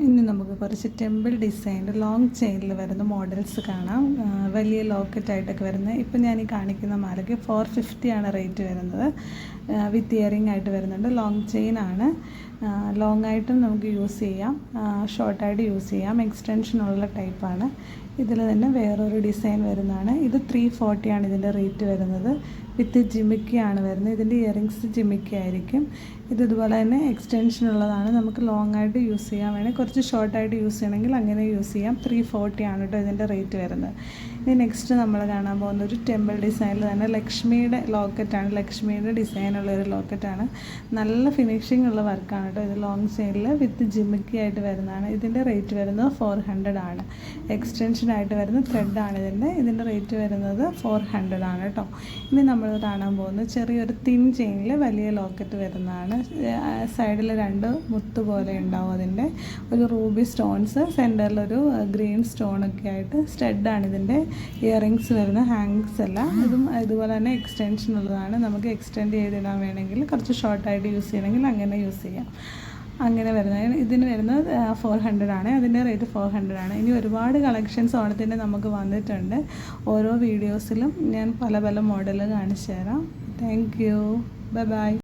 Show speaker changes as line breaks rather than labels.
ഇനി നമുക്ക് കുറച്ച് ടെമ്പിൾ ഡിസൈന്റെ ലോങ് ചെയിനിൽ വരുന്ന മോഡൽസ് കാണാം. വലിയ ലോക്കറ്റ് ആയിട്ടൊക്കെ വരുന്നത് ഇപ്പം ഞാൻ ഈ കാണിക്കുന്ന മാലയ്ക്ക് ഫോർ ഫിഫ്റ്റി ആണ് റേറ്റ് വരുന്നത്. വിത്ത് ഇയറിംഗ് ആയിട്ട് വരുന്നുണ്ട്. ലോങ് ചെയിൻ ആണ്. ലോങ് ആയിട്ടും നമുക്ക് യൂസ് ചെയ്യാം. ഷോർട്ടായിട്ട് യൂസ് ചെയ്യാം. എക്സ്റ്റൻഷനുള്ള ടൈപ്പാണ്. ഇതിൽ തന്നെ വേറൊരു ഡിസൈൻ വരുന്നതാണ്. ഇത് ത്രീ ഫോർട്ടിയാണ് ഇതിന്റെ റേറ്റ് വരുന്നത്. വിത്ത് ജിമിക്കിയാണ് വരുന്നത്. ഇതിന്റെ ഇയറിങ്സ് ജിമിക്കിയായിരിക്കും ഇത് ഇതുപോലെ തന്നെ എക്സ്റ്റൻഷൻ ഉള്ളതാണ് നമുക്ക് ലോങ് ആയിട്ട് യൂസ് ചെയ്യാൻ വേണമെങ്കിൽ കുറച്ച് ഷോർട്ടായിട്ട് യൂസ് ചെയ്യണമെങ്കിൽ അങ്ങനെ യൂസ് ചെയ്യാം. ത്രീ ഫോർട്ടിയാണ് കേട്ടോ ഇതിന്റെ റേറ്റ് വരുന്നത്. ഇനി നെക്സ്റ്റ് നമ്മൾ കാണാൻ പോകുന്ന ഒരു ടെമ്പിൾ ഡിസൈനിൽ തന്നെ ലക്ഷ്മിയുടെ ലോക്കറ്റാണ് ലക്ഷ്മിയുടെ ഡിസൈനുള്ള ഒരു ലോക്കറ്റാണ് നല്ല ഫിനിഷിംഗ് ഉള്ള വർക്കാണ് കേട്ടോ. ഇത് ലോങ് സൈഡിൽ വിത്ത് ജിമിക്കി ആയിട്ട് വരുന്നതാണ്. ഇതിന്റെ റേറ്റ് വരുന്നത് ഫോർ ഹൺഡ്രഡ് ആണ്. എക്സ്റ്റൻഷൻ ആയിട്ട് വരുന്ന ത്രെഡാണ് ഇതിന്റെ ഇതിന്റെ റേറ്റ് വരുന്നത് ഫോർ ഹൺഡ്രഡ് ആണ് കേട്ടോ ഇനി നമ്മൾ കാണാൻ പോകുന്നത് ചെറിയൊരു തിൻ ചെയിനിൽ വലിയ ലോക്കറ്റ് വരുന്നതാണ്. സൈഡിൽ രണ്ട് മുത്ത് പോലെ ഉണ്ടാവും അതിന്റെ ഒരു റൂബി സ്റ്റോൺസ് സെന്ററിലൊരു ഗ്രീൻ സ്റ്റോണൊക്കെ ആയിട്ട് സ്റ്റഡാണ് ഇതിന്റെ ഇയറിങ്സ് വരുന്ന ഹാങ്സ് അല്ല ഇതും ഇതുപോലെ തന്നെ എക്സ്റ്റൻഷൻ ഉള്ളതാണ്. നമുക്ക് എക്സ്റ്റെൻഡ് ചെയ്തിടാൻ വേണമെങ്കിൽ കുറച്ച് ഷോർട്ടായിട്ട് യൂസ് ചെയ്യണമെങ്കിൽ അങ്ങനെ യൂസ് ചെയ്യാം. അങ്ങനെ വരുന്നത്. ഇതിന് വരുന്നത് ഫോർ ഹൺഡ്രഡ് ആണ്. അതിന്റെ റേറ്റ് ഫോർ ഹൺഡ്രഡ് ആണ്. ഇനി ഒരുപാട് കളക്ഷൻസ് ഓണത്തിന്റെ നമുക്ക് വന്നിട്ടുണ്ട്. ഓരോ വീഡിയോസിലും ഞാൻ പല പല മോഡൽ കാണിച്ചു തരാം. Thank you bye bye